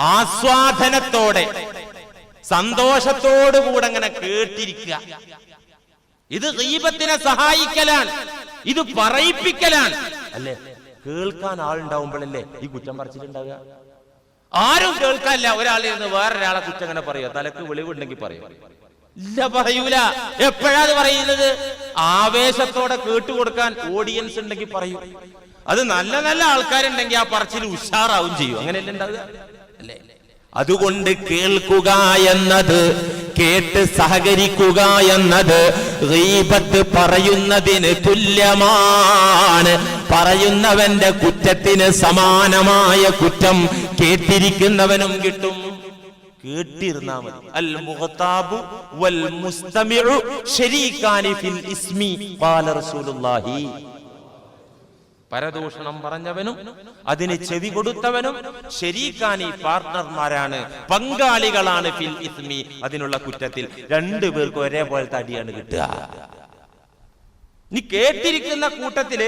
ആസ്വാദനത്തോടെ സന്തോഷത്തോടുകൂടെ അങ്ങനെ കേട്ടിരിക്കുക. ഇത് ദീപത്തിനെ സഹായിക്കലാണ് ഇത് പറയിപ്പിക്കലാണ്. അല്ലേ? കേൾക്കാൻ ആളുണ്ടാവുമ്പോഴല്ലേ ഈ കുറ്റം പറിച്ചിട്ടുണ്ടാവുക ആരും കേൾക്കാനില്ല. ഒരാളിൽ നിന്ന് വേറൊരാളെ കുറ്റം അങ്ങനെ പറയുക. തലക്ക് വെളിവുണ്ടെങ്കിൽ പറയും. ഇല്ല പറയൂല. എപ്പോഴാ അത് പറയുന്നത്? ആവേശത്തോടെ കേട്ടുകൊടുക്കാൻ ഓഡിയൻസ് ഉണ്ടെങ്കിൽ പറയൂ. അത് നല്ല നല്ല ആൾക്കാരുണ്ടെങ്കിൽ ആ പറച്ചിൽ ഉഷാറാവും ചെയ്യും. അങ്ങനെയല്ലേ ഉണ്ടാവുക? അതുകൊണ്ട് കേൾക്കുക എന്നത് കേട്ട് സഹകരിക്കുക എന്നത് റീബത്ത് പറയുന്നതിന് തുല്യമാണ്. പറയുന്നവന്റെ കുറ്റത്തിന് സമാനമായ കുറ്റം കേട്ടിരിക്കുന്നവനും കിട്ടും. കേട്ടിരുന്നാ മതി. അൽ മുഖതാബു വൽ മുസ്തമിഉ ശരീകാനി ഫിൽ ഇസ്മി ഖാല റസൂലുള്ളാഹി. പരദൂഷണം പറഞ്ഞവനും അതിന് ചെവി കൊടുത്തവനും ശരീക്കാനി പാർട്ണർമാരാണ് പങ്കാളികളാണ് ഫിൽ ഇസ്മി. അതിനുള്ള കുറ്റത്തിൽ രണ്ടു പേർക്ക് ഒരേപോലത്തെ അടിയാണ് കിട്ടുക. നീ കേട്ടിരിക്കുന്ന കൂട്ടത്തിൽ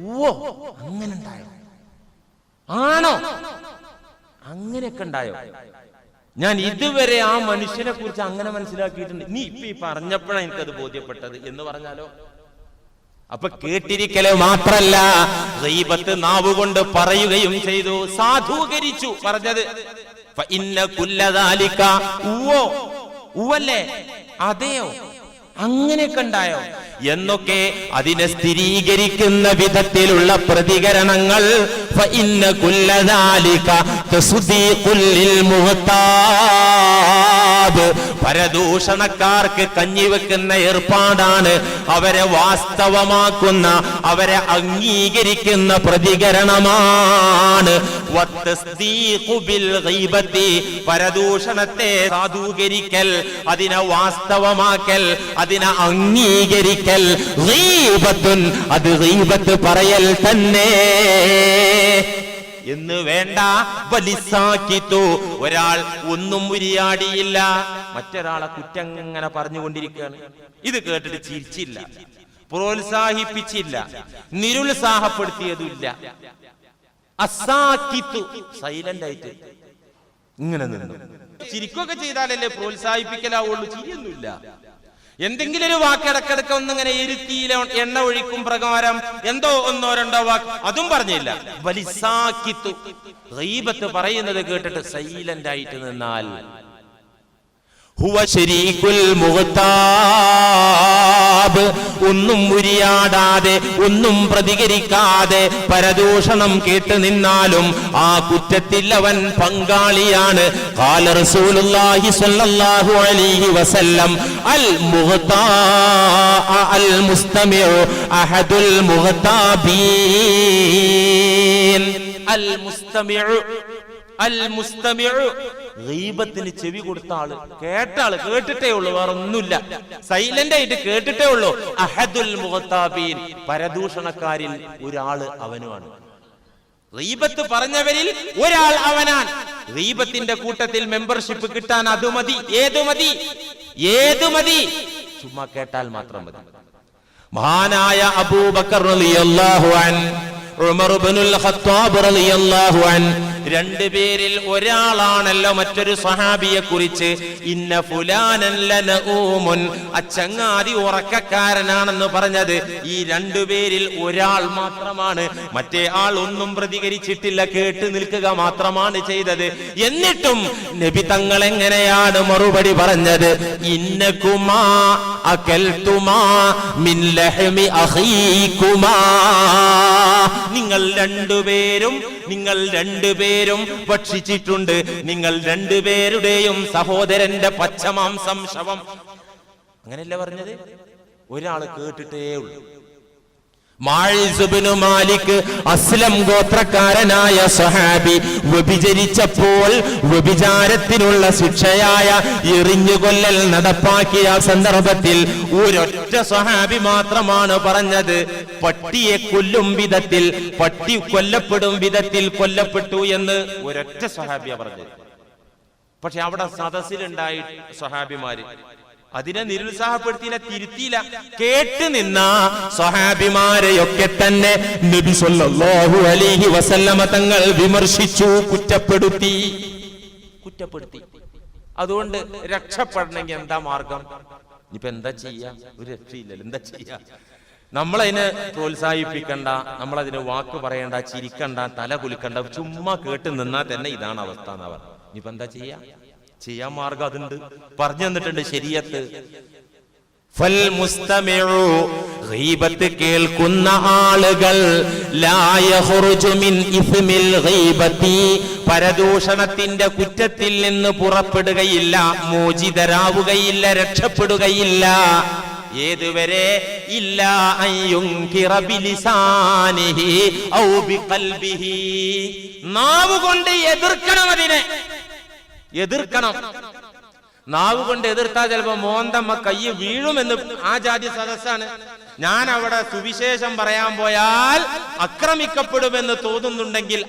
ഓ അങ്ങനെ ഉണ്ടായോ ആണോ? അങ്ങനെയൊക്കെ ഉണ്ടായോ? ഞാൻ ഇതുവരെ ആ മനുഷ്യനെ കുറിച്ച് അങ്ങനെ മനസ്സിലാക്കിയിട്ടുണ്ട്. നീ ഇപ്പൊ ഈ പറഞ്ഞപ്പോഴാണ് എനിക്കത് ബോധ്യപ്പെട്ടത്. എന്ന് പറഞ്ഞാലോ? അപ്പൊ കേട്ടിരിക്കൽ മാത്രല്ല ഗീബത്ത് നാവുകൊണ്ട് പറയുകയും ചെയ്തു. സാധൂകരിച്ചു പറഞ്ഞത്. ഇന്ന കുല്ലതാലിക്ക ഉവ്വോ ഉവല്ലേ അതെയോ? അങ്ങനെയൊക്കെ ഉണ്ടായോ എന്നൊക്കെ അതിനെ സ്ഥിരീകരിക്കുന്ന വിധത്തിലുള്ള പ്രതികരണങ്ങൾ. പരദൂഷണക്കാർക്ക് കഞ്ഞിവെക്കുന്ന ഏർപ്പാടാണ്. അവരെ വാസ്തവമാക്കുന്ന അവരെ അംഗീകരിക്കുന്ന പ്രതികരണമാണ്. പരദൂഷണത്തെ സാധൂകരിക്കൽ അതിനെ വാസ്തവമാക്കൽ അതിനെ അംഗീകരിക്കൽ. ഗീബത്തുൻ അത് ഗീബത്ത് പറയൽ തന്നെ. എന്ന് വേണ്ട വലിസാക്കിത്തു ഒരാൾ ഒന്നും ഉരിയാടിയില്ല. മറ്റൊരാളെ കുറ്റം ഇങ്ങനെ പറഞ്ഞുകൊണ്ടിരിക്കുകയാണ്. ഇത് കേട്ടിട്ട് ചിരിച്ചില്ല. പ്രോത്സാഹിപ്പിച്ചില്ല. നിരുത്സാഹപ്പെടുത്തിയതുമില്ല. അസാക്കിത്തു സൈലന്റ് ആയിട്ട്. ഇങ്ങനെ നിന്നു. ചിരിക്കൊക്കെ ചെയ്താലല്ലേ പ്രോത്സാഹിപ്പിക്കലാവുള്ളൂ. ചിരിയൊന്നുമില്ല. എന്തെങ്കിലും ഒരു വാക്ക് ഇടക്കിടക്ക് ഒന്നിങ്ങനെ ഇരുത്തിയില എണ്ണ ഒഴിക്കും പ്രകാരം എന്തോ ഒന്നോ രണ്ടോ വാക്ക് അതും പറഞ്ഞില്ല. വലിസാക്കിത്തു. ദൈവത്ത് പറയുന്നത് കേട്ടിട്ട് സൈലന്റ് ആയിട്ട് നിന്നാൽ. ഹുവ ശരീകുൽ മുഹ്താബ് ഒന്നും ഉരിയാടാതെ ഒന്നും പ്രതികരിക്കാതെ പരദൂഷണം കേട്ട് നിന്നാലും ആ കുറ്റത്തിൽ അവൻ പങ്കാളിയാണ്. റസൂലുള്ളാഹി സ്വല്ലല്ലാഹു അലൈഹി വസല്ലം അൽ മുഹ്താ അൽ മുസ്തമിഉ അഹദുൽ അൽ അൽ ഗീബത്തിന് ചെവി കൊടുത്ത ആൾ കേട്ട ആൾ കേട്ടിട്ടേ ഉള്ളൂ വേറെ ഒന്നുമില്ല. സൈലന്റ് ആയിട്ട് കേട്ടിട്ടേ ഉള്ളൂ. അഹദുൽ മുഹത്താബീൻ പരദൂഷണക്കാരിൽ ഒരാൾ അവനുമാണ്. റീബത്ത് പറഞ്ഞവരിൽ ഒരാൾ അവനാണ്. റീബത്തിന്റെ കൂട്ടത്തിൽ മെമ്പർഷിപ്പ് കിട്ടാൻ അത് മതി ഏതു മതി? ഏതു മതി? ചുമ്മാ കേട്ടാൽ മാത്രം മതി. മഹാനായ അബൂബക്കർ അൻ അൻ. രണ്ടുപേരിൽ ഒരാളാണല്ലോ മറ്റൊരു സഹാബിയെ കുറിച്ച്. ഇന്ന ഫുലാനൻ ലനഊമുൻ. അച്ചങ്ങാതി ഉറക്കക്കാരനാണെന്ന് പറഞ്ഞത് ഈ രണ്ടു പേരിൽ ഒരാൾ മാത്രമാണ്. മറ്റേ ആൾ ഒന്നും പ്രതികരിച്ചിട്ടില്ല കേട്ട് നിൽക്കുക മാത്രമാണ് ചെയ്തത്. എന്നിട്ടും നബി തങ്ങൾ എങ്ങനെയാണ് മറുപടി പറഞ്ഞത്? ഇന്നകുമാ അകൽതുമാ മിൻ നിങ്ങൾ രണ്ടുപേരും നിങ്ങൾ രണ്ടുപേരും ഭക്ഷിച്ചിട്ടുണ്ട്. നിങ്ങൾ രണ്ടുപേരുടെയും സഹോദരന്റെ പച്ചമാംസം ശവം. അങ്ങനെയല്ലേ പറഞ്ഞത്? ഒരാൾ കേട്ടിട്ടേ ഉള്ളൂ. മാലിക് അസ്ലം ഗോത്രക്കാരനായ സഹാബി വ്യഭിചരിച്ചപ്പോൾ വ്യഭിചാരത്തിനുള്ള ശിക്ഷയായ എറിഞ്ഞുകൊല്ലൽ നടപ്പാക്കിയ സന്ദർഭത്തിൽ ഒരൊറ്റ സഹാബി മാത്രമാണ് പറഞ്ഞത്. പട്ടിയെ കൊല്ലും വിധത്തിൽ പട്ടി കൊല്ലപ്പെടും വിധത്തിൽ കൊല്ലപ്പെട്ടു എന്ന് ഒരൊറ്റ സഹാബിയ പറഞ്ഞത്. പക്ഷെ അവിടെ സദസ്സിലുണ്ടായി സഹാബിമാര് അതിനെ നിരുത്സാഹപ്പെടുത്തിയില്ല തിരുത്തിയില്ല. കേട്ട് നിന്ന സ്വഹാബിമാരെയൊക്കെ തന്നെ നബി സല്ലല്ലാഹു അലൈഹി വസല്ലമ തങ്ങൾ വിമർശിച്ചു കുറ്റപ്പെടുത്തി. കുറ്റപ്പെടുത്തി. അതുകൊണ്ട് രക്ഷപ്പെടണമെങ്കിൽ എന്താ മാർഗം? ഇനിയിപ്പോ എന്താ ചെയ്യാ? ഒരു രക്ഷയില്ലല്ലോ. എന്താ ചെയ്യാ? നമ്മളതിനെ പ്രോത്സാഹിപ്പിക്കണ്ട നമ്മളതിന് വാക്ക് പറയണ്ട ചിരിക്കണ്ട തല കുലിക്കണ്ട ചുമ്മാ കേട്ട് നിന്നാ തന്നെ ഇതാണ് അവസ്ഥ എന്നാ പറഞ്ഞത്. ഇനിയിപ്പോ എന്താ ചെയ്യാ? ചെയ്യാൻ മാർഗം അതുണ്ട്. പറഞ്ഞു തന്നിട്ടുണ്ട് ശരിയത്ത് കേൾക്കുന്ന ആളുകൾ പരദൂഷണത്തിന്റെ കുറ്റത്തിൽ നിന്ന് പുറപ്പെടുകയില്ല മോചിതരാവുകയില്ല രക്ഷപ്പെടുകയില്ല. ഏതുവരെ? ഇല്ല നാവ് കൊണ്ട് എതിർക്കണം അതിനെ. എതിർക്കണം. നാവ് കൊണ്ട് എതിർത്താൽ ചിലപ്പോ മോന്തമ്മ കയ്യ് വീഴുമെന്ന് ആ ജാതി സദസ്സാണ്. ഞാൻ അവിടെ സുവിശേഷം പറയാൻ പോയാൽ ആക്രമിക്കപ്പെടുമെന്ന് തോന്നുന്നുണ്ടെങ്കിൽ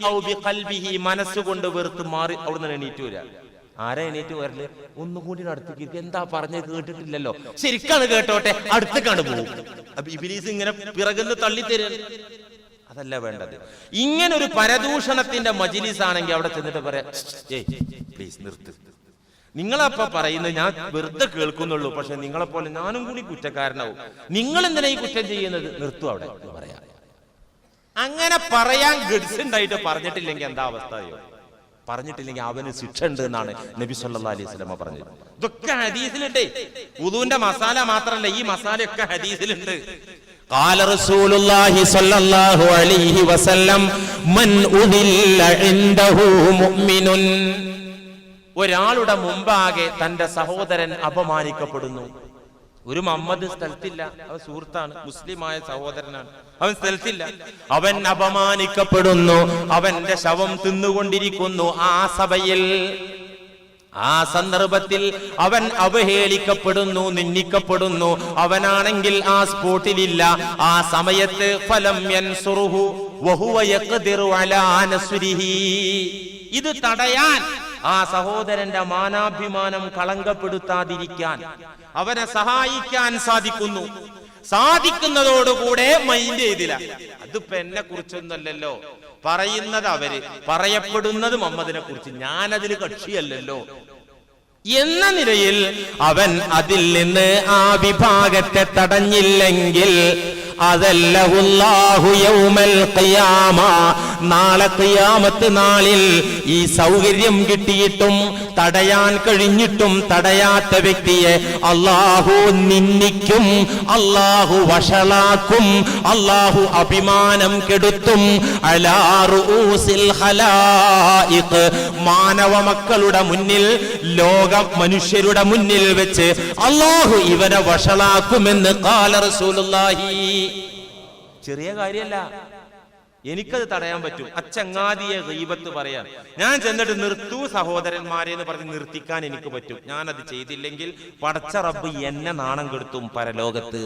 മനസ്സുകൊണ്ട് വെറുത്ത് മാറി അവിടുന്ന് എണീറ്റ് വരിക ആരെ എണീറ്റ് വരൽ? അടുത്തേക്ക് ഇരിക്ക്. എന്താ പറഞ്ഞ് കേട്ടിട്ടില്ലല്ലോ. ശരിക്കാണ് കേട്ടോട്ടെ. അടുത്തേക്കാണ് പോകും ഇങ്ങനെ പിറകുന്ന് തള്ളിത്തരും. അതല്ല വേണ്ടത്. ഇങ്ങനെ ഒരു പരദൂഷണത്തിന്റെ മജിലിസ് ആണെങ്കിൽ അവിടെ ചെന്നിട്ട് പറയാം ഏയ് പ്ലീസ് നിർത്ത്. പറയുന്നത് ഞാൻ വെറുതെ കേൾക്കുന്നുള്ളൂ പക്ഷെ നിങ്ങളെ പോലെ ഞാനും കൂടി കുറ്റക്കാരനാവും. നിങ്ങൾ എന്തിനാ ഈ കുറ്റം ചെയ്യുന്നത്? നിർത്തു അവിടെ എന്ന് പറയാം. അങ്ങനെ പറയാൻ ഗഡ്സ് ഉണ്ടായിട്ട് പറഞ്ഞിട്ടില്ലെങ്കിൽ എന്താ അവസ്ഥയോ പറഞ്ഞിട്ടില്ലെങ്കിൽ അവന് ശിക്ഷ ഉണ്ട് എന്നാണ് നബി സല്ലാ അലൈഹി സ്വലമ പറഞ്ഞത്. ഇതൊക്കെ ഹദീസിലുണ്ട്. ഉദുവിന്റെ മസാല മാത്രല്ല ഈ മസാലയൊക്കെ ഹദീസിലുണ്ട്. قال رسول الله صلى الله عليه وسلم من أذل عنده مؤمن ഒരാളുടെ മുമ്പാകെ തന്റെ സഹോദരൻ അപമാനിക്കപ്പെടുന്നു ഒരു മുഹമ്മദ് സ്ഥലത്തില്ല അവൻ സുഹൃത്താണ് മുസ്ലിമായ സഹോദരനാണ് അവൻ സ്ഥലത്തില്ല അവൻ അപമാനിക്കപ്പെടുന്നു അവന്റെ ശവം തിന്നുകൊണ്ടിരിക്കുന്നു ആ സഭയിൽ ആ സന്ദർഭത്തിൽ അവൻ അവഹേളിക്കപ്പെടുന്നു നിന്ദിക്കപ്പെടുന്നു. അവനാണെങ്കിൽ ആ സ്പോട്ടിലില്ല. ആ സമയത്ത് ഫലം ഇത് തടയാൻ ആ സഹോദരന്റെ മാനാഭിമാനം കളങ്കപ്പെടുത്താതിരിക്കാൻ അവനെ സഹായിക്കാൻ സാധിക്കുന്നു. സാധിക്കുന്നതോടുകൂടെ മൈൻഡ് ചെയ്തില്ല. അതിപ്പോ എന്നെ കുറിച്ചൊന്നല്ലല്ലോ പറയുന്നത് അവർ പറയപ്പെടുന്നത് മുഹമ്മദിനെ കുറിച്ച്. ഞാനതിൽ കക്ഷിയല്ലല്ലോ. എന്ന നിലയിൽ അവൻ അതിൽ നിന്ന് ആ വിഭാഗത്തെ തടഞ്ഞില്ലെങ്കിൽ അതല്ല നാളെ ഖിയാമത്ത് നാളിൽ ഈ സൗകര്യം കിട്ടിയിട്ടും തടയാൻ കഴിഞ്ഞിട്ടും തടയാത്ത വ്യക്തിയെ അള്ളാഹു നിന്ദിക്കും അള്ളാഹു വഷളാക്കും അള്ളാഹു അഭിമാനം കെടുത്തും. മാനവ മക്കളുടെ മുന്നിൽ ലോക മനുഷ്യരുടെ മുന്നിൽ വെച്ച് അള്ളാഹു ഇവനെ വഷളാക്കുമെന്ന് കാല റസൂലുള്ളാഹി. ചെറിയ കാര്യമല്ല. എനിക്കത് തടയാൻ പറ്റും. അച്ചങ്ങാതിയെ ദൈവത്ത് പറയാൻ. ഞാൻ ചെന്നിട്ട് നിർത്തൂ സഹോദരന്മാരെ എന്ന് പറഞ്ഞ് നിർത്തിക്കാൻ എനിക്ക് പറ്റും. ഞാൻ അത് ചെയ്തില്ലെങ്കിൽ പടച്ച റബ്ബ് എന്നെ നാണം കെടുത്തും പരലോകത്ത്.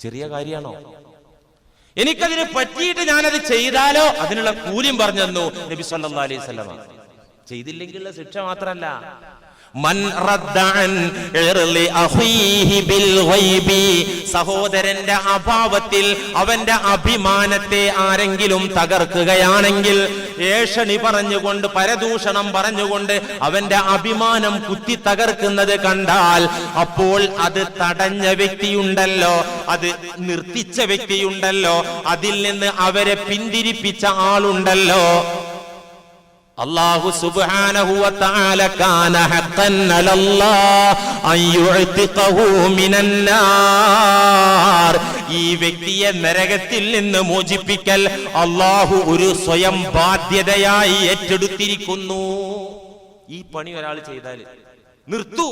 ചെറിയ കാര്യമാണോ? എനിക്കതിന് പറ്റിയിട്ട് ഞാനത് ചെയ്താലോ? അതിനുള്ള കൂലിയും പറഞ്ഞു തന്നു നബി സല്ലാ അലൈഹി സ്വലാം ചെയ്തില്ലെങ്കിലുള്ള ശിക്ഷ മാത്രല്ല സഹോദരന്റെ അഭാവത്തിൽ അവന്റെ അഭിമാനത്തെ ആരെങ്കിലും തകർക്കുകയാണെങ്കിൽ ഏഷണി പറഞ്ഞുകൊണ്ട് പരദൂഷണം പറഞ്ഞുകൊണ്ട് അവന്റെ അഭിമാനം കുത്തി തകർക്കുന്നത് കണ്ടാൽ അപ്പോൾ അത് തടഞ്ഞ വ്യക്തിയുണ്ടല്ലോ അത് നിർത്തിച്ച വ്യക്തിയുണ്ടല്ലോ അതിൽ നിന്ന് അവരെ പിന്തിരിപ്പിച്ച ആളുണ്ടല്ലോ. വ തആല കാന ഹഖൻ അലല്ലാഹ് അൻ മിനന്നാർ. ഈ വ്യക്തിയെ നരകത്തിൽ നിന്ന് മോചിപ്പിക്കൽ അള്ളാഹു ഒരു സ്വയം ബാധ്യതയായി ഏറ്റെടുത്തിരിക്കുന്നു. ഈ പണി ഒരാൾ ചെയ്താൽ നിർത്തു.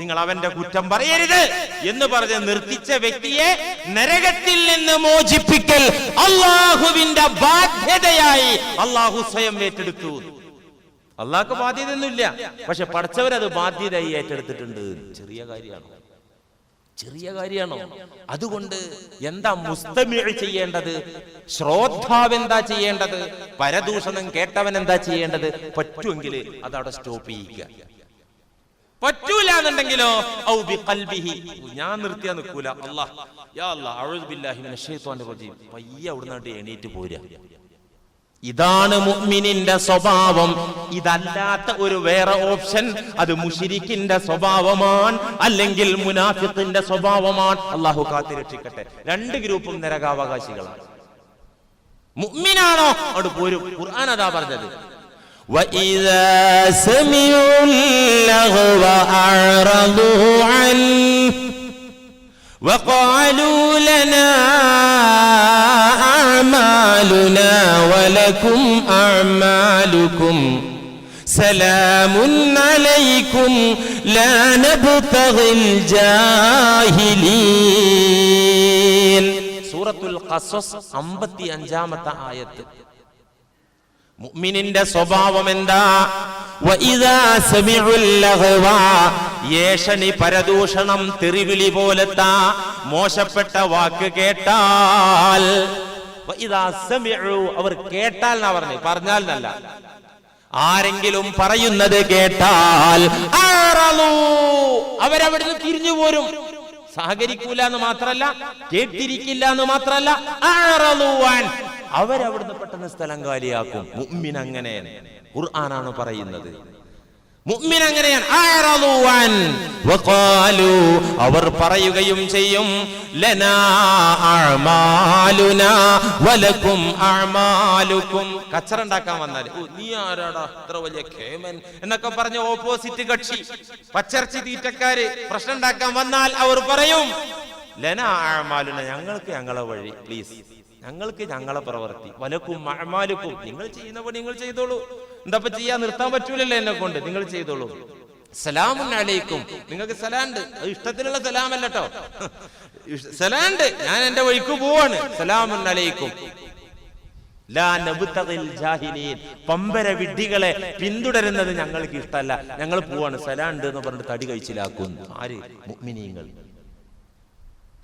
നിങ്ങൾ അവന്റെ കുറ്റം പറയരുത് എന്ന് പറഞ്ഞ് നിർത്തിച്ച വ്യക്തിയെ നരകത്തിൽ നിന്ന് മോചിപ്പിക്കൽ അള്ളാഹുവിന്റെ ബാധ്യതയായി അള്ളാഹു സ്വയം ഏറ്റെടുത്തു. അള്ളാഹ്ക്ക് ബാധ്യതയൊന്നുമില്ല. പക്ഷെ പഠിച്ചവരത് ബാധ്യതയായി ഏറ്റെടുത്തിട്ടുണ്ട്. ചെറിയ കാര്യമാണ്? ചെറിയ കാര്യമാണോ? അതുകൊണ്ട് എന്താ മുസ്തമിഴ് ചെയ്യേണ്ടത്? ശ്രോതാവ് എന്താ ചെയ്യേണ്ടത്? പരദൂഷണം കേട്ടവൻ എന്താ ചെയ്യേണ്ടത്? പറ്റുമെങ്കിൽ അതവിടെ സ്റ്റോപ്പ് ചെയ്യുക. പറ്റൂല എന്നുണ്ടെങ്കിലോ? ഞാൻ നിർത്തിയാ നിൽക്കൂല. പയ്യെ അവിടുന്ന് എണീറ്റ് പോരാ ഇതാണ് മുഅ്മിനിന്റെ സ്വഭാവം ഇതല്ലാത്ത ഒരു വേറെ ഓപ്ഷൻ അത് മുഷിരിക്കിന്റെ സ്വഭാവമാണ് അല്ലെങ്കിൽ മുനാഫിഖിന്റെ സ്വഭാവമാണ് അള്ളാഹു കാത്തിരക്ഷിക്കട്ടെ രണ്ട് ഗ്രൂപ്പും നരകാവകാശികളാണ് മുഅ്മിനാണോ അവിടെ പോരും ഖുർആൻ അതാ പറഞ്ഞത് وإذا سمعوا اللغو أعرضوا عنه وقالوا لنا أعمالنا ولكم أعمالكم سلام عليكم لا نبتغي الجاهلين സൂറത്തുൽ ഖസസ് അമ്പത്തി അഞ്ചാമത്തെ ആയത്ത് മുഅ്മിനിന്റെ സ്വഭാവം എന്താ വഇദാ സമിഉൽ ലഗ്വ യേശനി പരദൂഷണം തെറിവിളി പോലത്തെ മോശപ്പെട്ട വാക്ക് കേട്ടാൽ വഇദാ സമിഉ അവർ കേട്ടാൽ എന്നാ പറഞ്ഞു പറഞ്ഞാൽ എന്നല്ല ആരെങ്കിലും പറയുന്നത് കേട്ടാൽ അവരവിടെ അവരവിടുന്ന് തിരിഞ്ഞു പോരും. സഹകരിക്കൂല എന്ന് മാത്രല്ല കേട്ടിരിക്കില്ല എന്ന് മാത്രല്ല അവരവിടുന്ന് പെട്ടെന്ന് സ്ഥലം കാലിയാക്കും. മുഅ്മിൻ അങ്ങനെയാണ്. ഖുർആനാണ് പറയുന്നത്. മുഅ്മിൻ അങ്ങനെയാണ്. അവർ പറയുകയും ചെയ്യും ലനാ അഅമാലുനാ അഅമാലുക്കും. കച്ചറ ഉണ്ടാക്കാൻ വന്നാൽ "ഓ, നീ ആരാടാ? ഇത്ര വലിയ കേമൻ എന്നൊക്കെ പറഞ്ഞ ഓപ്പോസിറ്റ് കക്ഷി. പച്ചർച്ചി തീറ്റക്കാര് പ്രശ്നം ഉണ്ടാക്കാൻ വന്നാൽ അവർ പറയും ലനാ ആമാലുന ഞങ്ങൾക്ക് ഞങ്ങളെ വഴി പ്ലീസ് ഞങ്ങൾക്ക് ഞങ്ങളെ പ്രവർത്തി വലക്കും അമാലുക്കും നിങ്ങൾ ചെയ്യുന്ന പണി നിങ്ങൾ ചെയ്തോളൂ. എന്താ ചെയ്യാ നിർത്താൻ പറ്റൂലല്ലോ എന്നെ കൊണ്ട്? നിങ്ങൾ ചെയ്തോളൂ. സലാമുൻ അലൈക്കും. നിങ്ങൾക്ക് സലാണ്ട് അത് ഇഷ്ടത്തിലുള്ള സലാമല്ല കേട്ടോ സലാണ്ട് ഞാൻ എന്റെ വഴിക്ക് പോവാണ്. സലാമുൻ അലൈക്കും. പമ്പര വിഡ്ഢികളെ പിന്തുടരുന്നത് ഞങ്ങൾക്ക് ഇഷ്ടമല്ല ഞങ്ങൾ പോവാണ്. സലാണ്ട് എന്ന് പറഞ്ഞിട്ട് തടി കഴിച്ചിലാക്കുന്നു. ആര്? മുഅ്മിനീങ്ങൾ.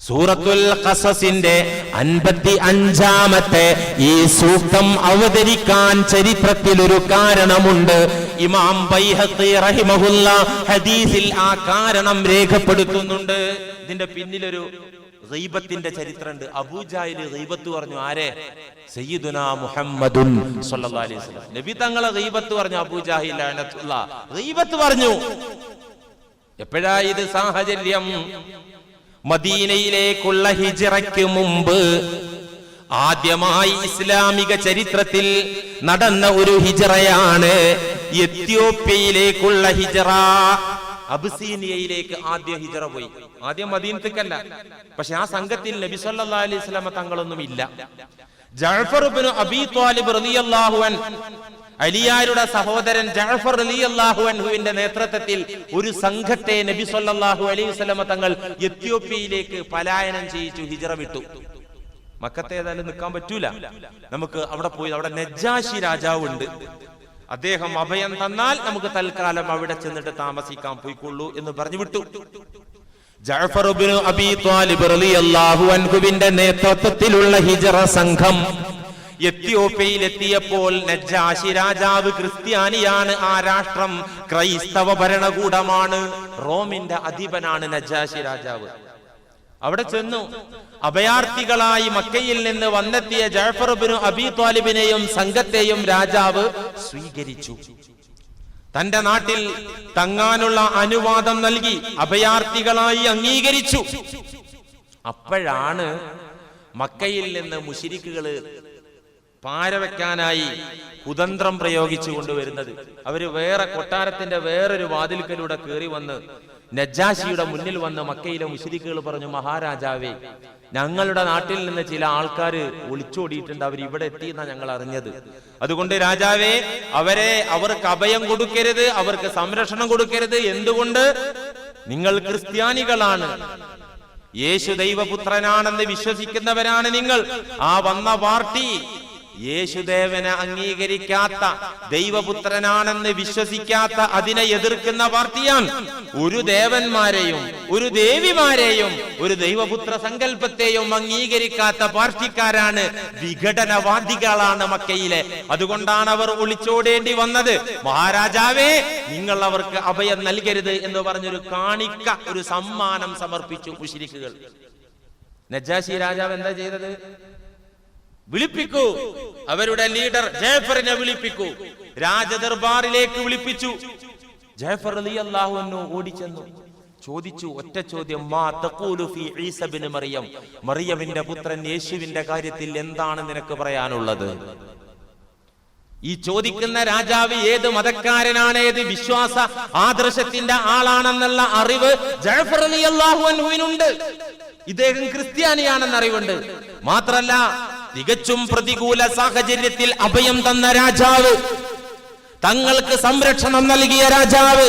സൂറത്തുൽ ഖസസിന്റെ അൻപത്തി അഞ്ചാമത്തെ ഈ സൂക്തം അവതരിക്കാൻ ചരിത്രത്തിൽ ഒരു കാരണമുണ്ട്. ഇമാം ബൈഹഖി റഹിമഹുല്ല ഹദീസിൽ ആ കാരണം രേഖപ്പെടുത്തുന്നുണ്ട്. ഇതിന്റെ പിന്നിലൊരു ഗൈബത്തിന്റെ ചരിത്രമുണ്ട് അബൂജാഹിൽ ഗൈബത്ത് പറഞ്ഞു ആരെ? സയ്യിദുന മുഹമ്മദുൻ സല്ലല്ലാഹു അലൈഹി വസല്ലം. നബി തങ്ങളെ ഗൈബത്ത് പറഞ്ഞു അബൂജാഹിൽ ഗൈബത്ത് പറഞ്ഞു എപ്പോഴാ ഇത് സാഹചര്യം? മദീനയിലേക്കുള്ള ഹിജറയ്ക്ക് മുമ്പ് ആദ്യമായി ഇസ്ലാമിക ചരിത്രത്തിൽ നടന്ന ഒരു ഹിജറയാണ് എത്യോപ്യയിലേക്കുള്ള ഹിജറ. അബ്സീനിയയിലേക്ക് ആദ്യ ഹിജറ പോയി. ആദ്യം മദീനത്തേക്കല്ല. പക്ഷെ ആ സംഘത്തിൽ നബി സല്ലല്ലാഹു അലൈഹി വസല്ലമ തങ്ങളൊന്നും ഇല്ല ഇബ്നു അബീ ത്വാലിബ് റളിയല്ലാഹു അൻ അലിയാരുടെ സഹോദരൻ ജഅഫർ റളിയല്ലാഹു അൻഹുവിന്റെ നേതൃത്വത്തിൽ ഒരു സംഘത്തെ നബി സൊല്ലാഹു അലൈഹി വസല്ലമ തങ്ങൾ എത്യോപ്യയിലേക്ക് പലായനം ചെയ്യിച്ചു ഹിജറ വിട്ടു. മക്കത്തെ ഏതായാലും നിൽക്കാൻ പറ്റൂല. നമുക്ക് അവിടെ പോയി അവിടെ നജാശി രാജാവ് ഉണ്ട് അദ്ദേഹം അഭയം തന്നാൽ നമുക്ക് തൽക്കാലം അവിടെ ചെന്നിട്ട് താമസിക്കാൻ പോയിക്കൊള്ളൂ എന്ന് പറഞ്ഞു വിട്ടു. ജഅഫർ ഇബ്നു അബീ ത്വാലിബ് റളിയല്ലാഹു അൻഹുവിന്റെ നേതൃത്വത്തിലുള്ള ഹിജറ സംഘം എത്തിയോപ്യയിൽ നജാശി രാജാവ് ക്രിസ്ത്യാനിയാണ് ആ രാഷ്ട്രം. ക്രൈസ്തവ ഭരണകൂടമാണ്. റോമിന്റെ അധിപനാണ് നജ്ജാശി രാജാവ്. അവിടെ ചെന്നു. അഭയാർത്ഥികളായി മക്കയിൽ നിന്ന് വന്നെത്തിയ ജാഫർബിനു അബി ത്വാലിബിനെയും സംഘത്തെയും രാജാവ് സ്വീകരിച്ചു. തന്റെ നാട്ടിൽ തങ്ങാനുള്ള അനുവാദം നൽകി അഭയാർത്ഥികളായി അംഗീകരിച്ചു. അപ്പോഴാണ് മക്കയിൽ നിന്ന് മുഷിരിക്കുകൾ പാരവെക്കാനായി കുതന്ത്രം പ്രയോഗിച്ചു കൊണ്ടുവരുന്നത്. അവർ വേറെ കൊട്ടാരത്തിന്റെ വേറൊരു വാതിൽക്കലൂടെ കയറി വന്ന് നജാശിയുടെ മുന്നിൽ വന്ന് മക്കയിലെ മുഷിരിക്കുകൾ പറഞ്ഞു മഹാരാജാവേ ഞങ്ങളുടെ നാട്ടിൽ നിന്ന് ചില ആൾക്കാർ ഒളിച്ചോടിയിട്ടുണ്ട്. അവർ ഇവിടെ എത്തിയെന്നാണ് ഞങ്ങൾ അറിഞ്ഞത്. അതുകൊണ്ട് രാജാവേ അവരെ അവർക്ക് അഭയം കൊടുക്കരുത് അവർക്ക് സംരക്ഷണം കൊടുക്കരുത്. എന്തുകൊണ്ട്? നിങ്ങൾ ക്രിസ്ത്യാനികളാണ്. യേശു ദൈവപുത്രനാണെന്ന് വിശ്വസിക്കുന്നവരാണ് നിങ്ങൾ. ആ വന്ന പാർട്ടി യേശുദേവനെ അംഗീകരിക്കാത്ത ദൈവപുത്രനാണെന്ന് വിശ്വസിക്കാത്ത അതിനെ എതിർക്കുന്ന പാർട്ടിയാണ്. ഒരു ദേവന്മാരെയും ഒരു ദേവിമാരെയും ഒരു ദൈവപുത്ര സങ്കല്പത്തെയും അംഗീകരിക്കാത്ത പാർട്ടിക്കാരാണ് വിഘടനവാദികളാണ് മക്കയിലെ. അതുകൊണ്ടാണ് അവർ ഒളിച്ചോടേണ്ടി വന്നത്. മഹാരാജാവേ നിങ്ങൾ അവർക്ക് അഭയം നൽകരുത് എന്ന് പറഞ്ഞൊരു കാണിക്ക ഒരു സമ്മാനം സമർപ്പിച്ചു മുഷിരിക്കുകൾ നജാശി രാജാവ് എന്താ ചെയ്തത്? വിളിപ്പിക്കൂ. അവരുടെ ലീഡർ ജയഫറിനെ വിളിപ്പിക്കൂ. രാജദർബാറിലേക്ക് വിളിപ്പിച്ചു. ജയഫർ അലി അള്ളാഹുവിനു ഓടിച്ചെന്നു. ചോദിച്ചു ഒറ്റ ചോദ്യം മാ തഖൂലു ഫീ ഈസ ബിൻ മറിയം? മറിയമിന്റെ പുത്രൻ യേശുവിന്റെ കാര്യത്തിൽ എന്താണ് നിനക്ക് പറയാനുള്ളത്? ഈ ചോദിക്കുന്ന രാജാവ് ഏത് മതക്കാരനാണ് ഏത് വിശ്വാസ ആദർശത്തിന്റെ ആളാണെന്നുള്ള അറിവ് ജഅഫർ അള്ളാഹു അൻഹുവിനുണ്ട്. ഇദ്ദേഹം ക്രിസ്ത്യാനിയാണെന്ന് അറിവുണ്ട് മാത്രല്ല തികച്ചും പ്രതികൂല സാഹചര്യത്തിൽ അഭയം തന്ന രാജാവ്. തങ്ങൾക്ക് സംരക്ഷണം നൽകിയ രാജാവ്.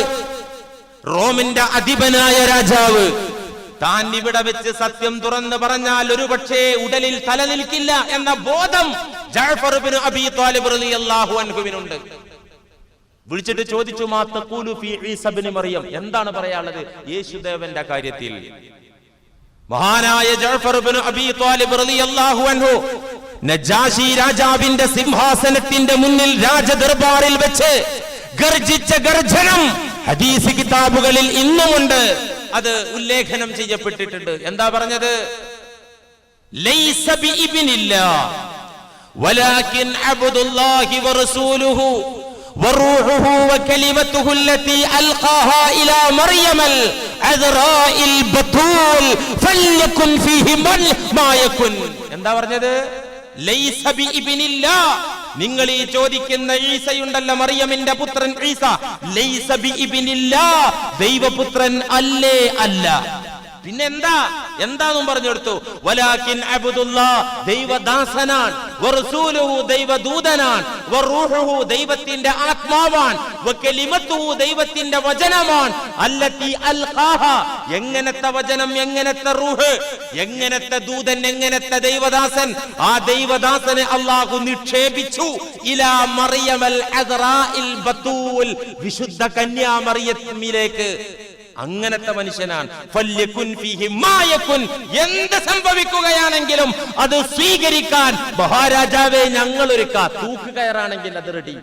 റോമിന്റെ അധിപനായ രാജാവ്. താൻ ഇവിടെ വെച്ച് സത്യം തുറന്ന് പറഞ്ഞാൽ ഒരുപക്ഷേ ഉടലിൽ തല നിൽക്കില്ല എന്ന ബോധം ത്വാലിബ് റളിയല്ലാഹു അൻഹുവിനുണ്ട്. വിളിച്ചിട്ട് ചോദിച്ചു മാ തഖൂലു ഫീ മറിയം? എന്താണ് പറയാനുള്ളത്? യേശുദേവന്റെ കാര്യത്തിൽ. മഹാനായ നജാഷി രാജാവിന്റെ സിംഹാസനത്തിന്റെ മുന്നിൽ രാജദർബാറിൽ വെച്ച് ഗർജിച്ച ഗർജനം ഹദീസ് കിതാബുകളിൽ ഇന്നുമുണ്ട്. അത് ഉല്ലേഖനം ചെയ്യപ്പെട്ടിട്ടുണ്ട്. എന്താ പറഞ്ഞത്? ലൈസ ബിഇബ്നില്ല വലാകിൻ അബ്ദുല്ലാഹി വറസൂലുഹു وروحه وكلمته التي ألقاها إلى مريم العذراء البتول فليكن فيه من ما يكن എന്താ പറഞ്ഞത് ലൈസ ബിഇബ്നില്ലാ നിങ്ങൾ ഈ ചോദിക്കുന്ന ഈസയുണ്ടല്ലോ മറിയമിന്റെ പുത്രൻ ഈസ ലൈസ ബിഇബ്നില്ലാ ദൈവപുത്രൻ അല്ലേ അല്ല പിന്നെന്താ? എന്താന്നും പറഞ്ഞെടുത്തു വലാക്കിൻ അബ്ദുല്ലാ ദൈവദാസനാൻ വറസൂലുഹു ദൈവദൂതനാൻ വറൂഹുഹു ദൈവത്തിന്റെ ആത്മാവാൻ വകലിമത്തുഹു ദൈവത്തിന്റെ വചനമാൻ അല്ലത്തി അൽഖാഹ എങ്ങനത്തെ വചനം എങ്ങനത്തെ റൂഹ് എങ്ങനത്തെ ദൂതൻ എങ്ങനത്തെ ദൈവദാസൻ? ആ ദൈവദാസനെ അള്ളാഹു നിക്ഷേപിച്ചു. ഇലാ മറിയമൽ അദ്റാഇൽ ബത്തൂൽ വിശുദ്ധ കന്യാ മറിയത്തിലേക്ക് അങ്ങനത്തെ മനുഷ്യനാണ്. എന്ത് സംഭവിക്കുകയാണെങ്കിലും അത് സ്വീകരിക്കാൻ മഹാരാജാവെ ഞങ്ങൾ ഒരുക്ക തൂക്കുകയറാണെങ്കിൽ അത് റെഡി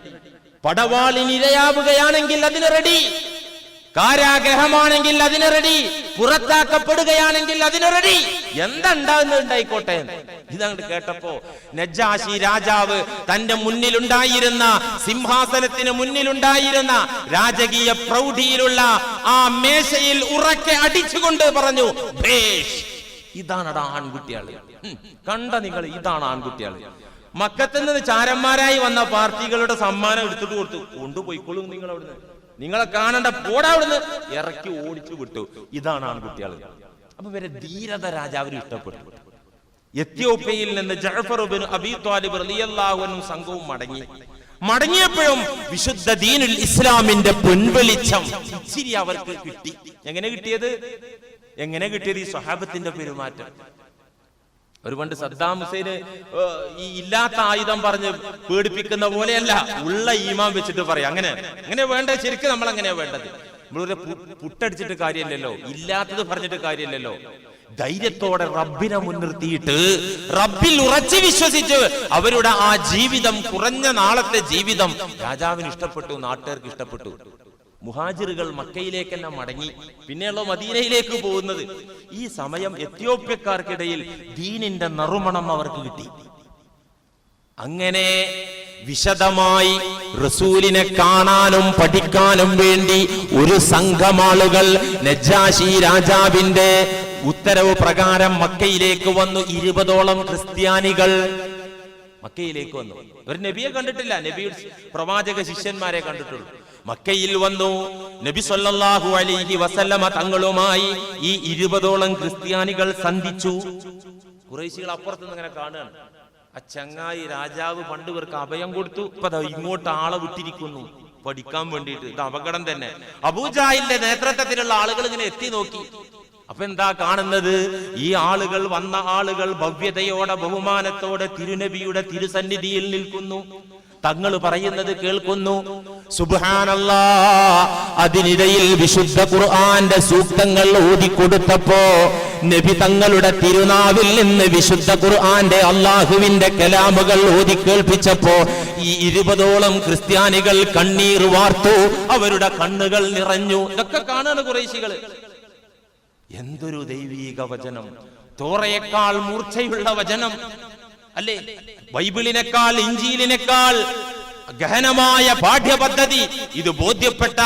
പടവാളിനിരയാവുകയാണെങ്കിൽ അതിന് റെഡി കാരാഗ്രഹമാണെങ്കിൽ അതിന് റെഡി പുറത്താക്കപ്പെടുകയാണെങ്കിൽ അതിന് റെഡി എന്തുണ്ടാകുന്നുണ്ടായിക്കോട്ടെ ഇതങ്ങോട്ട് കേട്ടപ്പോ നജാശി രാജാവ് തന്റെ മുന്നിലുണ്ടായിരുന്ന സിംഹാസനത്തിന് മുന്നിലുണ്ടായിരുന്ന രാജകീയ പ്രൗഢിയിലുള്ള ആ മേശയിൽ ഉറക്കെ അടിച്ചുകൊണ്ട് പറഞ്ഞു ഭേഷ് ഇതാണടാ ആൺകുട്ടിയാൾ കണ്ട നിങ്ങൾ ഇതാണ് ആൺകുട്ടിയാൾ മക്കത്തിൽ നിന്ന് ചാരന്മാരായി വന്ന പാർട്ടികളുടെ സമ്മാനം എടുത്തിട്ട് കൊടുത്തു. കൊണ്ടുപോയിക്കോളും നിങ്ങൾ അവിടുന്ന് നിങ്ങളെ കാണണ്ട പോടാവിടുന്ന് ഇറക്കി ഓടിച്ചു വിട്ടു. ഇതാണ് ആൺകുട്ടികൾ അപ്പൊ ഇവരെ ധീരത രാജാവിന് ഇഷ്ടപ്പെട്ടു. എത്യോപ്യയിൽ നിന്ന് ഇബ്നു അബീ സംഘവും മടങ്ങി. മടങ്ങിയപ്പോഴും വിശുദ്ധ ദീനുൽ ഇസ്ലാമിന്റെ പൊൻവെളിച്ചം ഇച്ചിരി അവർക്ക് കിട്ടി. എങ്ങനെ കിട്ടിയത്? എങ്ങനെ കിട്ടിയത് ഈ സ്വഹാബത്തിന്റെ പെരുമാറ്റം? ഒരു പണ്ട് സദ്ദാം ഹുസൈന് ഈ ഇല്ലാത്ത ആയുധം പറഞ്ഞ് പേടിപ്പിക്കുന്ന പോലെയല്ല. ഉള്ള ഈമാം വെച്ചിട്ട് പറയാം. അങ്ങനെ അങ്ങനെ വേണ്ട ശരിക്കും നമ്മൾ അങ്ങനെയാ വേണ്ടത്. നമ്മളൊരു പുട്ടടിച്ചിട്ട് കാര്യമില്ലല്ലോ. ഇല്ലാത്തത് പറഞ്ഞിട്ട് കാര്യമില്ലല്ലോ. ധൈര്യത്തോടെ റബ്ബിനെ മുൻനിർത്തിയിട്ട് റബ്ബിൽ ഉറച്ചു വിശ്വസിച്ച് അവരുടെ ആ ജീവിതം കുറഞ്ഞ നാളത്തെ ജീവിതം രാജാവിന് ഇഷ്ടപ്പെട്ടു നാട്ടുകാർക്ക് ഇഷ്ടപ്പെട്ടു. മുഹാജിറുകൾ മക്കയിലേക്കെല്ലാം മടങ്ങി പിന്നെയുള്ള മദീനയിലേക്ക് പോകുന്നത്. ഈ സമയം എത്യോപ്യക്കാർക്കിടയിൽ ദീനിന്റെ നറുമണം അവർക്ക് കിട്ടി. അങ്ങനെ വിശദമായി റസൂലിനെ കാണാനും പഠിക്കാനും വേണ്ടി ഒരു സംഘമാളുകൾ നജാശി രാജാവിന്റെ ഉത്തരവ് പ്രകാരം മക്കയിലേക്ക് വന്നു. ഇരുപതോളം ക്രിസ്ത്യാനികൾ മക്കയിലേക്ക് വന്നു. ഒരു നബിയെ കണ്ടിട്ടില്ല. നബിയുടെ പ്രവാചക ശിഷ്യന്മാരെ കണ്ടിട്ടുള്ളൂ. മക്കയിൽ വന്നു. നബി സല്ലല്ലാഹു അലൈഹി വസല്ലമ തങ്ങളുമായി ഈ ഇരുപതോളം ക്രിസ്ത്യാനികൾ സന്ധിച്ചു. കുറേശികൾ അപ്പുറത്തുനിന്ന് ഇങ്ങനെ കാണുകയാണ്. ആ ചങ്ങായി രാജാവ് പണ്ട് ഇവർക്ക് അഭയം കൊടുത്തു. ഇപ്പൊ ഇങ്ങോട്ട് ആളെ വിട്ടിരിക്കുന്നു. പഠിക്കാൻ വേണ്ടിയിട്ട്. ഇത് അപകടം തന്നെ. അബൂജായിന്റെ നേതൃത്വത്തിലുള്ള ആളുകൾ ഇങ്ങനെ എത്തി നോക്കി. അപ്പൊ എന്താ കാണുന്നത്? ഈ ആളുകൾ വന്ന ആളുകൾ ഭവ്യതയോടെ ബഹുമാനത്തോടെ തിരുനബിയുടെ തിരുസന്നിധിയിൽ നിൽക്കുന്നു. തങ്ങൾ പറയുന്നത് കേൾക്കുന്നു. സുബ്ഹാനല്ലാ. അതിനിടയിൽ വിശുദ്ധ ഖുർആന്റെ സൂക്തങ്ങൾ ഓതിക്കൊടുത്തപ്പോ നബി തങ്ങളുടെ തിരുനാവിൽ നിന്ന് വിശുദ്ധ ഖുർആന്റെ അള്ളാഹുവിന്റെ കലാമുകൾ ഓതി കേൾപ്പിച്ചപ്പോ ഈ ഇരുപതോളം ക്രിസ്ത്യാനികൾ കണ്ണീർ വാർത്തു അവരുടെ കണ്ണുകൾ നിറഞ്ഞു. ഇതൊക്കെ കാണാണ് കുറേശികൾ എന്തൊരു ദൈവീക വചനം. തോറയേക്കാൾ മൂർച്ചയുള്ള വചനം. അല്ലേ? ബൈബിളിനേക്കാൾ ഇഞ്ചിയിലിനേക്കാൾ ഗഹനമായ പാഠ്യപദ്ധതി ഇത് ബോധ്യപ്പെട്ട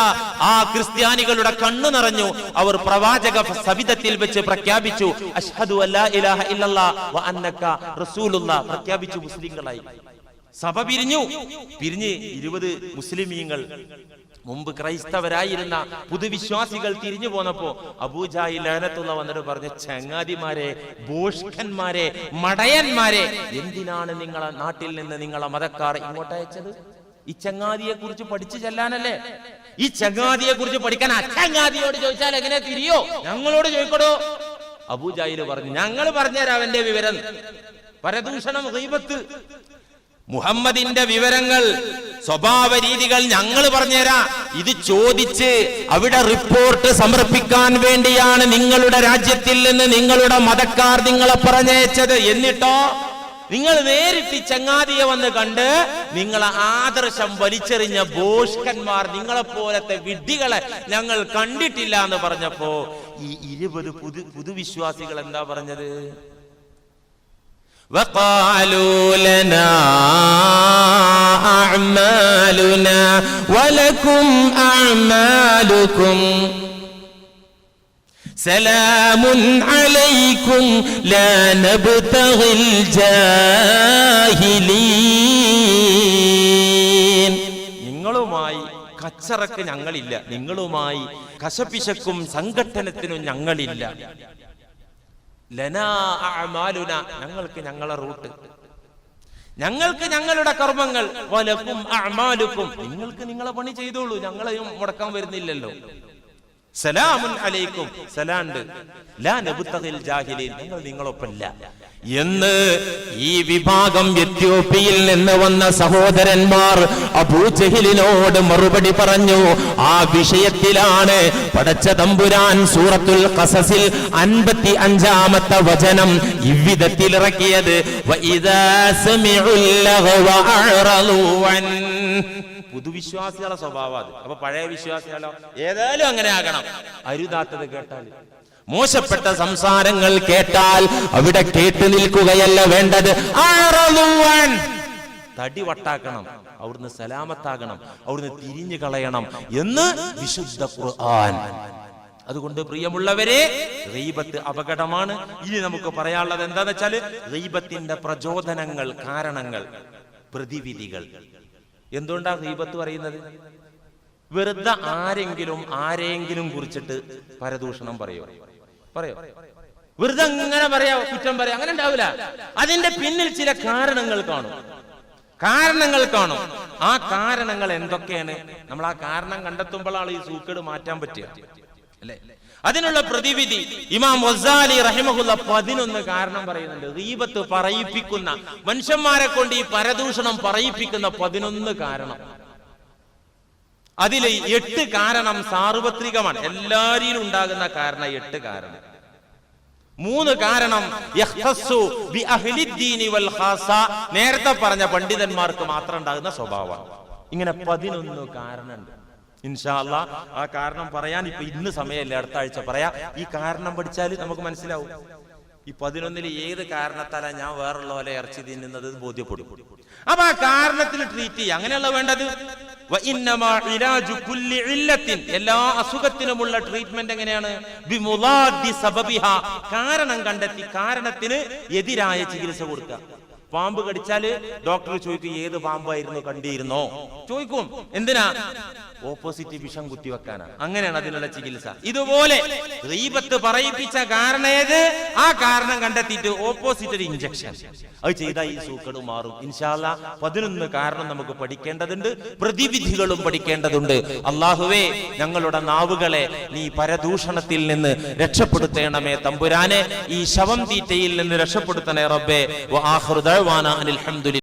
ആ ക്രിസ്ത്യാനികളുടെ കണ്ണു നിറഞ്ഞു. അവർ പ്രവാചക സവിധത്തിൽ വെച്ച് പ്രഖ്യാപിച്ചു അഷ്ഹദു ഇലാഹ വ അന്നക റസൂലുള്ള പ്രഖ്യാപിച്ചു മുസ്ലിങ്ങളായി. സഭ പിരിഞ്ഞു. പിരിഞ്ഞ് ഇരുപത് മുസ്ലിമീങ്ങൾ മുമ്പ് ക്രൈസ്തവരായിരുന്ന പുതുവിശ്വാസികൾ തിരിഞ്ഞു പോന്നപ്പോ അബൂജായി ലേനത്തുള്ള വന്നിട്ട് പറഞ്ഞു ചങ്ങാതിമാരെ ബോഷ്കന്മാരെ മടയന്മാരെ എന്തിനാണ് നിങ്ങളെ നാട്ടിൽ നിന്ന് നിങ്ങളെ മതക്കാർ ഇങ്ങോട്ട് അയച്ചത്? ഈ ചങ്ങാതിയെ കുറിച്ച് പഠിച്ചു ചെല്ലാനല്ലേ? ഈ ചങ്ങാതിയെ കുറിച്ച് പഠിക്കാൻ അച്ചങ്ങാതിയോട് ചോദിച്ചാൽ എങ്ങനെ തിരിയോ? ഞങ്ങളോട് ചോദിക്കടോ. അബൂജായി പറഞ്ഞു ഞങ്ങൾ പറഞ്ഞുതരാം അവന്റെ വിവരം. പരദൂഷണം ഗീബത്ത് മുഹമ്മദിന്റെ വിവരങ്ങൾ സ്വഭാവ രീതികൾ ഞങ്ങൾ പറഞ്ഞുതരാം. ഇത് ചോദിച്ച് അവിടെ റിപ്പോർട്ട് സമർപ്പിക്കാൻ വേണ്ടിയാണ് നിങ്ങളുടെ രാജ്യത്തിൽ നിന്ന് നിങ്ങളുടെ മതക്കാർ നിങ്ങളെ പറഞ്ഞയച്ചത്. എന്നിട്ടോ? നിങ്ങൾ നേരിട്ട് ചങ്ങാതിയെ വന്ന് കണ്ട് നിങ്ങളെ ആദർശം വലിച്ചെറിഞ്ഞ ബോഷ്കന്മാർ നിങ്ങളെ പോലത്തെ വിഡ്ഢികളെ ഞങ്ങൾ കണ്ടിട്ടില്ല എന്ന് പറഞ്ഞപ്പോ ഈ ഇരുപത് പുതു പുതുവിശ്വാസികൾ എന്താ പറഞ്ഞത്? وقالوا لنا أعمالنا ولكم أعمالكم سلام عليكم لا نبتغي الجاهلين നിങ്ങളുമായി കച്ചറക്ക് ഞങ്ങളില്ല നിങ്ങളുമായി കശപിശക്കും സംഘട്ടനത്തിനും ഞങ്ങളില്ല ലനാ അഅമാലുന. ഞങ്ങൾക്ക് ഞങ്ങളെ റൂട്ട്. ഞങ്ങൾക്ക് ഞങ്ങളുടെ കർമ്മങ്ങൾ. വലക്കും നിങ്ങൾക്ക് നിങ്ങളെ പണി ചെയ്തോളൂ. ഞങ്ങളെയും മുടക്കാൻ വരുന്നില്ലല്ലോ. സലാമുൻ അലൈക്കും. സലാണ്ട്. ലാ നബുത്തഹിൽ ജാഹിലീൻ. ഞങ്ങൾ നിങ്ങളൊപ്പല്ല. എന്ന് ഈ വിഭാഗം എത്യോപ്യയിൽ നിന്ന് വന്ന സഹോദരന്മാർ അബൂജഹിലിനോട് മറുപടി പറഞ്ഞു ആ വിഷയത്തിലാണ് പടച്ച തമ്പുരാൻ സൂറത്തുൽ ഖസസിൽ അൻപത്തി അഞ്ചാമത്തെ വചനം ഇவ்விധത്തിൽ ഇറക്കിയത് വഇദാ സമിഉൽ ലഗ്വ അഅറളൂ അൻ പുതുവിശ്വാസികളെ സ്വഭാവം അത്. അപ്പൊ പഴയ വിശ്വാസികളോ? ഏതായാലും അങ്ങനെ ആകണം. അരുതാത്തത് കേട്ടാൽ. മോശപ്പെട്ട സംസാരങ്ങൾ കേട്ടാൽ അവിടെ കേട്ടു നിൽക്കുകയല്ല വേണ്ടത്. തടി വട്ടാക്കണം അവിടുന്ന് സലാമത്താകണം അവിടുന്ന് തിരിഞ്ഞു കളയണം എന്ന് വിശുദ്ധ ഖുർആൻ. അതുകൊണ്ട് പ്രിയമുള്ളവരെ റീബത്ത് അപകടമാണ്. ഇനി നമുക്ക് പറയാനുള്ളത് എന്താന്ന് വെച്ചാൽ റീബത്തിന്റെ പ്രചോദനങ്ങൾ കാരണങ്ങൾ പ്രതിവിധികൾ. എന്തുകൊണ്ടാ ഹീബത്ത് പറയുന്നത്? വെറുതെ ആരെങ്കിലും ആരെങ്കിലും കുറിച്ചിട്ട് പരദൂഷണം പറയോ? പറയോ? വെറുതെ അങ്ങനെ പറയാ കുറ്റം പറയാ അങ്ങനെ ഉണ്ടാവില്ല. അതിന്റെ പിന്നിൽ ചില കാരണങ്ങൾ കാണും. കാരണങ്ങൾ കാണും. ആ കാരണങ്ങൾ എന്തൊക്കെയാണ്? നമ്മൾ ആ കാരണം കണ്ടെത്തുമ്പോഴാണ് ഈ സൂക്കേട് മാറ്റാൻ പറ്റുക. അല്ലേ? അതിനുള്ള പ്രതിവിധി ഇമാം വസാലി റഹിമഹുല്ല പതിനൊന്ന് കാരണം പറയുന്നുണ്ട്. റീബത്ത് പറയിപ്പിക്കുന്ന മനുഷ്യന്മാരെ കൊണ്ട് ഈ പരദൂഷണം പറയിപ്പിക്കുന്ന പതിനൊന്ന് കാരണം. അതിലെ എട്ട് കാരണം സാർവത്രികമാണ്. എല്ലാരിലും ഉണ്ടാകുന്ന കാരണം എട്ട് കാരണം. മൂന്ന് കാരണം. നേരത്തെ പറഞ്ഞ പണ്ഡിതന്മാർക്ക് മാത്രം ഉണ്ടാകുന്ന സ്വഭാവമാണ്. ഇങ്ങനെ പതിനൊന്ന് കാരണമുണ്ട് ഇൻഷാല്ല ആ കാരണം പറയാൻ ഇപ്പൊ ഇന്ന് സമയമല്ല അടുത്ത ആഴ്ച പറയാം. ഈ കാരണം പഠിച്ചാൽ നമുക്ക് മനസ്സിലാവും. ഈ പതിനൊന്നിൽ ഏത് കാരണത്താലാ ഞാൻ വേറുള്ള പോലെ ഇറച്ചി തിന്നുന്നത് ബോധ്യപ്പെടും. അപ്പൊ ആ കാരണത്തിൽ ട്രീറ്റ് ചെയ്യുക അങ്ങനെയുള്ള വേണ്ടത്. എല്ലാ അസുഖത്തിനുമുള്ള ട്രീറ്റ്മെന്റ് എങ്ങനെയാണ്. കാരണം കണ്ടെത്തി കാരണത്തിന് എതിരായ ചികിത്സ കൊടുക്കുക പാമ്പ് കടിച്ചാൽ ഡോക്ടർ ചോദിക്കും ഏത് പാമ്പായിരുന്നു കണ്ടിരുന്നോ? ചോദിക്കും എന്തിനാ? ഓപ്പോസിറ്റ് വിഷം കുത്തിവെക്കാനാ അങ്ങനെയാണ് അതിനുള്ള ചികിത്സ. ഇതുപോലെ ദൈവത്ത് പറയിപ്പിച്ച കാരണം ഏത്? ആ കാരണം കണ്ടെത്തിയിട്ട് ഓപ്പോസിറ്റ് ഇഞ്ചക്ഷൻ അത് ചെയ്താൽ ഈ സൂക്കട് മാറും. ഇൻഷാല്ല പതിനൊന്ന് കാരണം നമുക്ക് പഠിക്കേണ്ടതുണ്ട് പ്രതിവിധികളും പഠിക്കേണ്ടതുണ്ട്. അള്ളാഹുവേ ഞങ്ങളുടെ നാവുകളെ നീ പരദൂഷണത്തിൽ നിന്ന് രക്ഷപ്പെടുത്തേണമേ തമ്പുരാനെ. ഈ ശവം തീറ്റയിൽ നിന്ന് രക്ഷപ്പെടുത്തണേ റബ്ബേ. ആഹൃദ ദഅ്വാനാ അനിൽ ഹംദുലില്ലാഹി